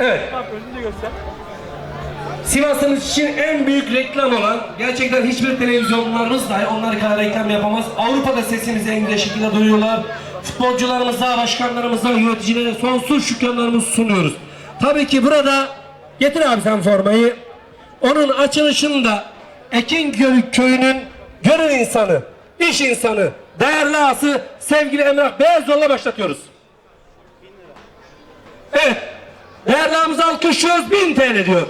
Evet. Önünü göster. Sivas'ımız için en büyük reklam olan, gerçekten hiçbir televizyonlarımız dahi onlar kadar reklam yapamaz. Avrupa'da sesimizi en güzel şekilde duyuyorlar. Futbolcularımıza, başkanlarımıza, yöneticilere sonsuz şükranlarımızı sunuyoruz. Tabii ki burada, getir abi sen formayı. Onun açılışında Ekin Köyü'nün gönül insanı, iş insanı, değerli ağası sevgili Emrah Beyazoğlu'na başlatıyoruz. Evet, değerli ağamızı alkışlıyoruz, 1000 TL diyor.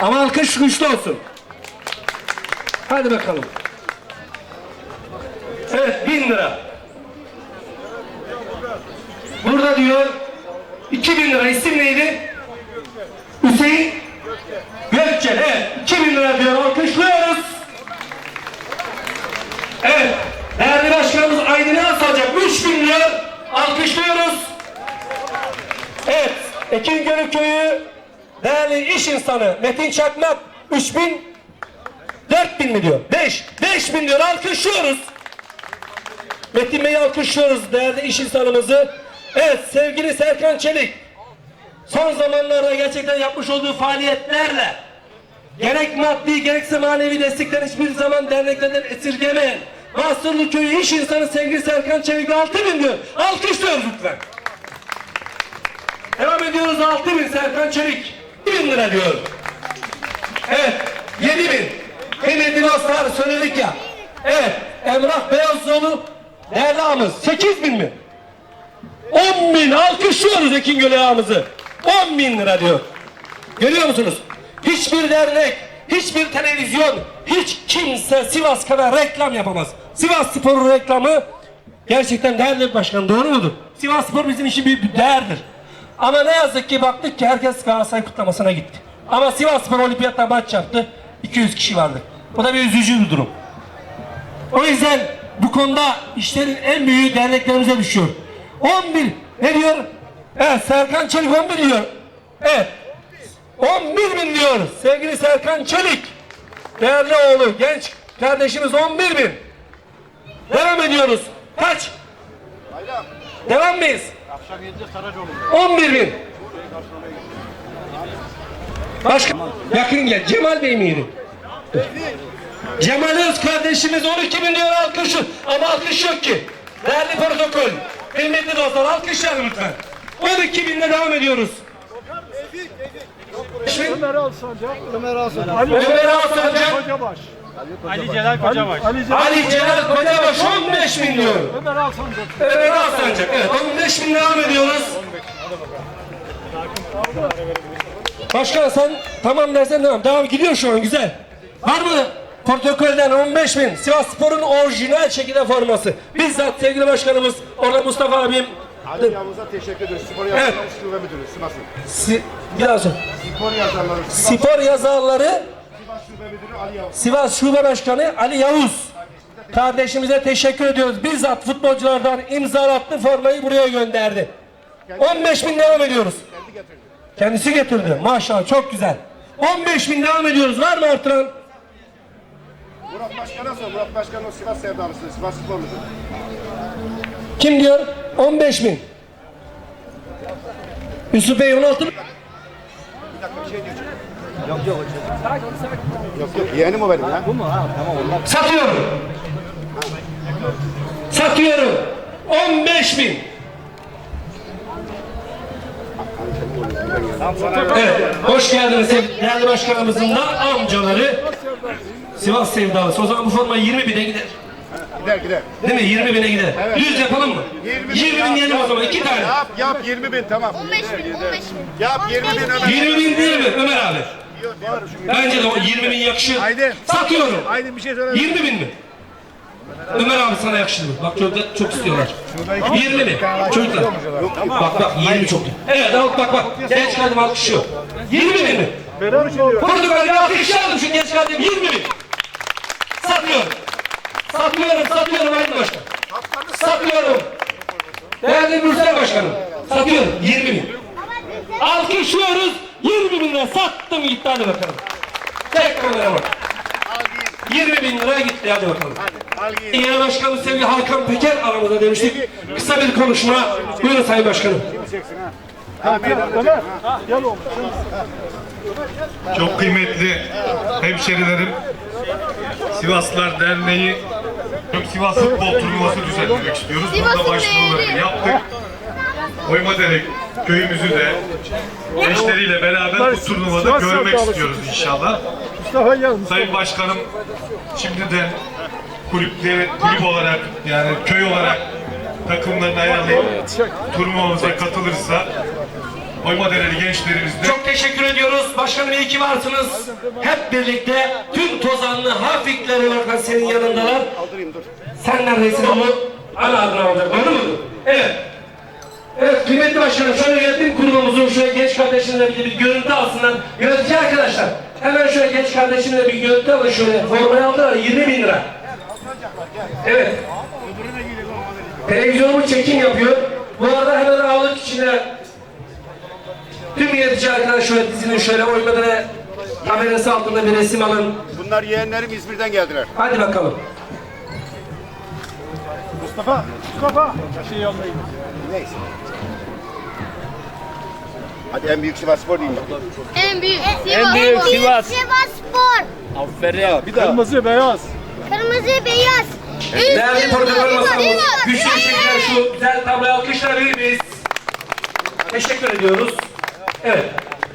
Ama alkış güçlü olsun. Hadi bakalım. Evet bin lira. Burada diyor 2000 lira isim neydi? Hüseyin Gökçel. Evet 2000 lira diyor alkışlıyoruz. Evet değerli başkanımız Aydın'ı nasıl alacak? 3000 lira alkışlıyoruz. Evet Ekin Gölü Köyü değerli iş insanı Metin Çakmak 3000 4000 mi diyor? 5 5000 diyor alkışlıyoruz. Metin Bey'i alkışlıyoruz değerli iş insanımızı. Evet sevgili Serkan Çelik son zamanlarda gerçekten yapmış olduğu faaliyetlerle gerek maddi gerekse manevi destekten hiçbir zaman derneklerden esirgemeyen Mahsurlu Köyü iş insanı sevgili Serkan Çelik 6000 diyor. Alkışlıyoruz lütfen. Devam ediyoruz 6000 Serkan Çelik. 1000 lira diyor. Evet 7000. Kıymetli dostlar söyledik ya. Evet Emrah Beyazoğlu değerli ağamız 8000 mi? 10 bin alkışlıyoruz Ekin Gölü ağamızı. 10 bin lira diyor. Görüyor musunuz? Hiçbir dernek, hiçbir televizyon, hiç kimse Sivas kadar reklam yapamaz. Sivas Spor'un reklamı gerçekten değerli başkan doğru mudur? Sivas Spor bizim için bir değerdir. Ama ne yazık ki baktık ki herkes Galatasaray kutlamasına gitti. Ama Sivas Spor Olimpiyat'ta maç yaptı. 200 kişi vardı. Bu da bir üzücü bir durum. O yüzden bu konuda işlerin en büyüğü derneklerimize düşüyor. 11 ne diyor? Evet Serkan Çelik 11 diyor. Evet. 11 bin diyor sevgili Serkan Çelik. Değerli oğlu genç kardeşimiz 11 bin. Devam ediyoruz. Kaç? Devam mıyız? 11 bin. Başka yakın gel. Cemal Bey miydi? Cemal Öz kardeşimiz 12 bin diyor alkışı. Ama alkış yok ki. Değerli protokol. Kıymetli dostlar alkışlar lütfen. 12 binle devam ediyoruz. Ömer Alsancak. Ömer Hasan. Ali Ömer Alsancak. Kocabaş. Ali Celal Kocabaş. Ali Celal. Ali Celal Kocabaş 15 bin diyor. Ömer Alsancak. Ömer Alsancak. Evet 15 bin devam ediyoruz. Başkan sen tamam dersen tamam. Devam gidiyor şu an güzel. Var mı protokolden 15 bin Sivas Spor'un orijinal şekilde forması. Bizzat sevgili başkanımız orada Mustafa abim Ali Yavuz'a teşekkür ederiz. Spor Evet. yazarları şube müdürü Sivas'ın. si, biraz. Spor yazarları spor yazarları şube müdürü Ali Yavuz. Sivas Şube Başkanı Ali Yavuz kardeşimize teşekkür ediyoruz. Bizzat futbolculardan imzalattı formayı buraya gönderdi. 15 bin devam ediyoruz. Kendi getirdi. Kendisi getirdi. Maşallah çok güzel. 15 bin devam ediyoruz. Var mı artıran? Murat Başkan'a sor. Murat Başkan o Sivas sevdalısı. Sivas spor müdürü. Kim diyor? 15 bin. Yusuf Bey 16 bin. Bir dakika bir şey diyeceğim. Yok yok Yok yok yeğenim o benim ya. Bu mu? Satıyorum. Satıyorum. 15 bin. Evet, hoş geldiniz değerli başkanımızın da amcaları Sivas sevdalısı. O zaman bu forma 20 bine gider. Gider gider. Değil mi? 20 bine gider. 100 yapalım mı? 20 bin diyelim o zaman. iki tane. Yap yap 20 bin tamam. 15 bin, 15 bin. Yap 20 bin Ömer. 20 bin değil mi? Bence de o 20 bin yakışır. Haydi. Satıyorum. Haydi bir şey söyle. 20 bin mi? Ömer abi sana yakışır mı? Bak çok, çok istiyorlar. 20 mi? Çocuklar. Bak bak 20 çok. Evet al bak bak. Genç kardeşim alkışlıyor. 20 bin mi? Portekal'de alkışlayalım şu genç kardeşim 20 bin. Satıyorum. Satıyorum, satıyorum Aydın Başkan. Satıyorum. Değerli Mürsel Başkanım. Satıyorum 20 bin. Alkışlıyoruz. 20 bin lira sattım gitti hadi bakalım. Tek kamera bak. 20 bin lira gitti hadi bakalım. Al giy. Genel Başkanımız sevgili Hakan Peker aramızda demiştik. Kısa bir konuşma. Buyurun Sayın Başkanım. Çok kıymetli hemşerilerim, Sivaslılar Derneği Türk Sivas Futbol Turnuvası düzenlemek istiyoruz. Burada başvuruları yaptık. Oymadere köyümüzü de gençleriyle beraber bu turnuvada görmek istiyoruz inşallah. Mustafa gel. Mustafa. Sayın Başkanım şimdiden kulüpleri kulüp olarak yani köy olarak takımlarını ayarlayıp turnuvamıza katılırsa Oymadereli gençlerimiz de Çok teşekkür ediyoruz. Başkanım iyi ki varsınız. Hep birlikte tüm Tozanlı Hafikleri bakın senin yanındalar. Sen neredesin onu ana adına alacak. Doğru mudur? Evet. Evet kıymetli başkanım şöyle yönetim kurulumuzun şöyle genç kardeşimle bir, bir görüntü alsınlar. Yönetici arkadaşlar hemen şöyle genç kardeşimle bir görüntü alın şöyle. Formayı aldılar 20 bin lira. Evet. Televizyonumuz çekim yapıyor. Bu arada hemen ağlık içine tüm yönetici arkadaşlar şöyle dizinin şöyle oymadığına kamerası altında bir resim alın. Bunlar yeğenlerim İzmir'den geldiler. Hadi bakalım. Mustafa. Mustafa. Şey yanına Neyse. Hadi en büyük Sivas Spor diyeyim. En büyük En büyük Sivas. Sivas Spor. Aferin. Bir daha. Kırmızı beyaz. Kırmızı beyaz. Değerli protokol masamız, güçlü bir şekilde şu güzel tabloyu alkışlayabilir miyiz? Teşekkür ediyoruz. Evet.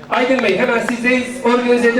Aydın Bey hemen sizdeyiz. Organize edin.